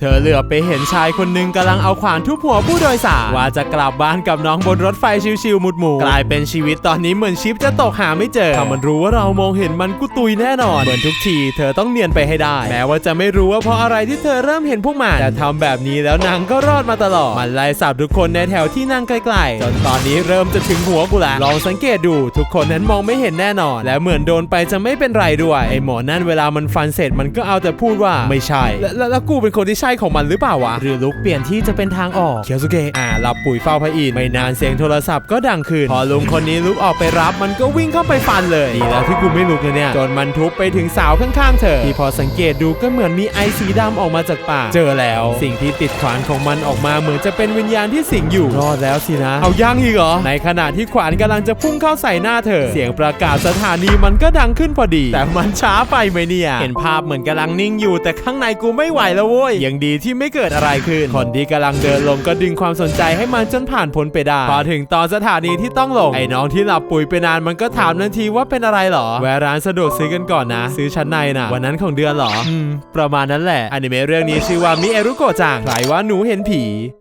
เธอเหลือไปเห็นชายคนหนึ่งกำลังเอาขวานทุบหัวผู้โดยสาร ว่าจะกลับบ้านกับน้องบนรถไฟชิวๆมุดหมูกลายเป็นชีวิตตอนนี้เหมือนชิปจะตกหาไม่เจอ ถ้ามันรู้ว่าเรามองเห็นมันกุตุยแน่นอน เหมือนทุกทีเธอต้องเนียนไปให้ได้ แม้ว่าจะไม่รู้ว่าเพราะอะไรที่เธอเริ่มเห็นพวกมันแต่ทำแบบนี้แล้วนางก็รอดมาตลอด มันไล่สับทุกคนในแถวที่นั่งไกลๆ จนตอนนี้เริ่มจะถึงหัวกูละลองสังเกตดูทุกคนนั้นมองไม่เห็นแน่นอน และเหมือนโดนไปจะไม่เป็นไรด้วยไอหมอนั่นเวลามันฟันเสร็จมันก็เอาแต่พูดว่าไม่ใช่ แล้วแล้วแล้วกูเป็นคนที่ใช่ของมันหรือเปล่าวะ หรือลุกเปลี่ยนที่จะเป็นทางออกเคียวสุเกะอ่ารับปุ๋ยเฝ้าพระอินทร์ไม่นานเสียงโทรศัพท์ก็ดังขึ้นพอลุงคนนี้ลุกออกไปรับมันก็วิ่งเข้าไปฟันเลยดีแล้วที่กูไม่ลุกเลยเนี่ยจนมันทุบไปถึงสาวข้างๆเธอที่พอสังเกตดูก็เหมือนมีไอสีดำออกมาจากปากเจอแล้ว สิ่งที่ติดขวานของมันออกมาเหมือนจะเป็นวิญญาณที่สิงอยู่รอดแล้วสินะ เอายังอีกเหรอในขณะที่ขวานกำลังจะพุ่งเข้าใส่หน้าเธอ เสียงประกาศสถานีมันก็ดังขึ้นพอดี แต่มันช้าไปไหมเนี่ย เห็นภาพเหมือนกำลังนิ่งอยู่แต่ข้างในกูไม่ไหวแล้วเว้ยยังดีที่ไม่เกิดอะไรขึ้น คนที่กำลังเดินลงก็ดึงความสนใจให้มันจนผ่านพ้นไปได้ พอถึงตอนสถานีที่ต้องลง ไอ้น้องที่หลับปุ๋ยไปนานมันก็ถามทันทีว่าเป็นอะไรเหรอ แวะร้านสะดวกซื้อกันก่อนนะ ซื้อชั้นในนะวันนั้นของเดือนเหรอ อืม ประมาณนั้นแหละ อนิเมะเรื่องนี้ชื่อว่ามิเอรุโกะจังใครว่าหนูเห็นผี